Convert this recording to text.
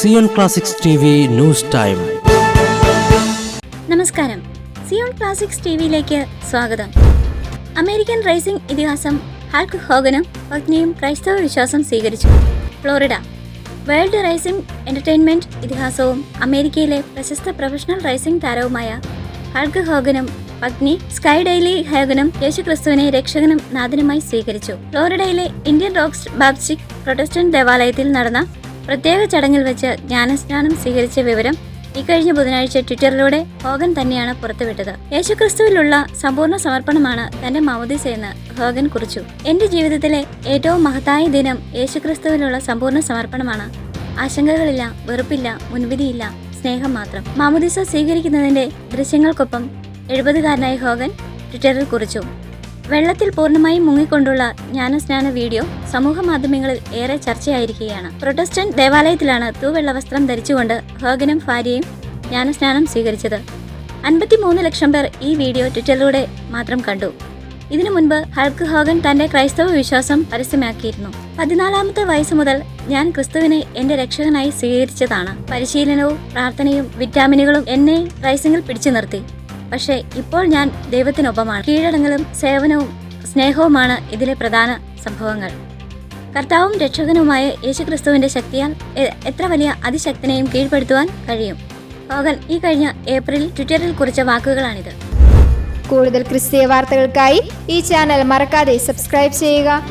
Zion classics news time നമസ്കാരം. Zion classics T വിയിലേക്ക് സ്വാഗതം. അമേരിക്കൻ റേസിംഗ് ഇതിഹാസം ഹാർക്ക് ഹോഗനും പത്നിയും ക്രൈസ്തവ വിശ്വാസം സ്വീകരിച്ചു. ഫ്ലോറിഡ. വേൾഡ് റേസിംഗ് എന്റർടൈൻമെന്റ് ഇതിഹാസവും അമേരിക്കയിലെ പ്രശസ്ത പ്രൊഫഷണൽ റേസിംഗ് താരവുമായ ഹൾക്ക് ഹോഗനും പത്നി സ്കൈ ഡെയിലി ഹോഗനും യേശുക്രിസ്തുവിനെ രക്ഷകനും നാഥനുമായി സ്വീകരിച്ചു. ഫ്ലോറിഡയിലെ ഇന്ത്യൻ റോക്സ് ബാപ്റ്റിക് പ്രൊട്ടസ്റ്റന്റ് ദേവാലയത്തിൽ നടന്ന പ്രത്യേക ചടങ്ങിൽ വെച്ച് ജ്ഞാനസ്നാനം സ്വീകരിച്ച വിവരം ഇക്കഴിഞ്ഞ ബുധനാഴ്ച ട്വിറ്ററിലൂടെ ഹോഗൻ തന്നെയാണ് പുറത്തുവിട്ടത്. യേശുക്രിസ്തുവിലുള്ള സമ്പൂർണ സമർപ്പണമാണ് തന്റെ മാമോദിസയെന്ന് ഹോഗൻ കുറിച്ചു. എന്റെ ജീവിതത്തിലെ ഏറ്റവും മഹത്തായ ദിനം യേശുക്രിസ്തുവിലുള്ള സമ്പൂർണ സമർപ്പണമാണ്. ആശങ്കകളില്ല വെറുപ്പില്ല മുൻവിധിയില്ല സ്നേഹം മാത്രം. മാമുദിസ സ്വീകരിക്കുന്നതിന്റെ ദൃശ്യങ്ങൾക്കൊപ്പം എഴുപതുകാരനായ ഹോഗൻ ട്വിറ്ററിൽ കുറിച്ചു. വെള്ളത്തിൽ പൂർണമായും മുങ്ങിക്കൊണ്ടുള്ള ജ്ഞാനസ്നാന വീഡിയോ സമൂഹ മാധ്യമങ്ങളിൽ ഏറെ ചർച്ചയായിരിക്കുകയാണ്. പ്രൊട്ടസ്റ്റന്റ് ദേവാലയത്തിലാണ് തൂവെള്ള വസ്ത്രം ധരിച്ചുകൊണ്ട് ഹോഗനും ഭാര്യയും ജ്ഞാനസ്നാനം സ്വീകരിച്ചത്. അൻപത്തിമൂന്ന് ലക്ഷം പേർ ഈ വീഡിയോ ട്വിറ്ററിലൂടെ മാത്രം കണ്ടു. ഇതിനു മുൻപ് ഹൾക്ക് ഹോഗൻ തന്റെ ക്രൈസ്തവ വിശ്വാസം പരസ്യമാക്കിയിരുന്നു. പതിനാലാമത്തെ വയസ്സ് മുതൽ ഞാൻ ക്രിസ്തുവിനെ എന്റെ രക്ഷകനായി സ്വീകരിച്ചതാണ്. പരിശീലനവും പ്രാർത്ഥനയും വിറ്റാമിനുകളും എന്നെ റൈസിംഗിൽ പിടിച്ചു നിർത്തി. പക്ഷേ ഇപ്പോൾ ഞാൻ ദൈവത്തിനൊപ്പമാണ്. കീഴടങ്ങലും സേവനവും സ്നേഹവുമാണ് ഇതിലെ പ്രധാന സംഭവങ്ങൾ. കർത്താവും രക്ഷകനുമായ യേശുക്രിസ്തുവിന്റെ ശക്തിയാൽ എത്ര വലിയ അതിശക്തനെയും കീഴ്പ്പെടുത്തുവാൻ കഴിയും? ഹോഗൻ ഈ കഴിഞ്ഞ ഏപ്രിൽ ട്വിറ്ററിൽ കുറിച്ച വാക്കുകളാണിത്. കൂടുതൽ ക്രിസ്തീയ വാർത്തകൾക്കായി ഈ ചാനൽ മറക്കാതെ സബ്സ്ക്രൈബ് ചെയ്യുക.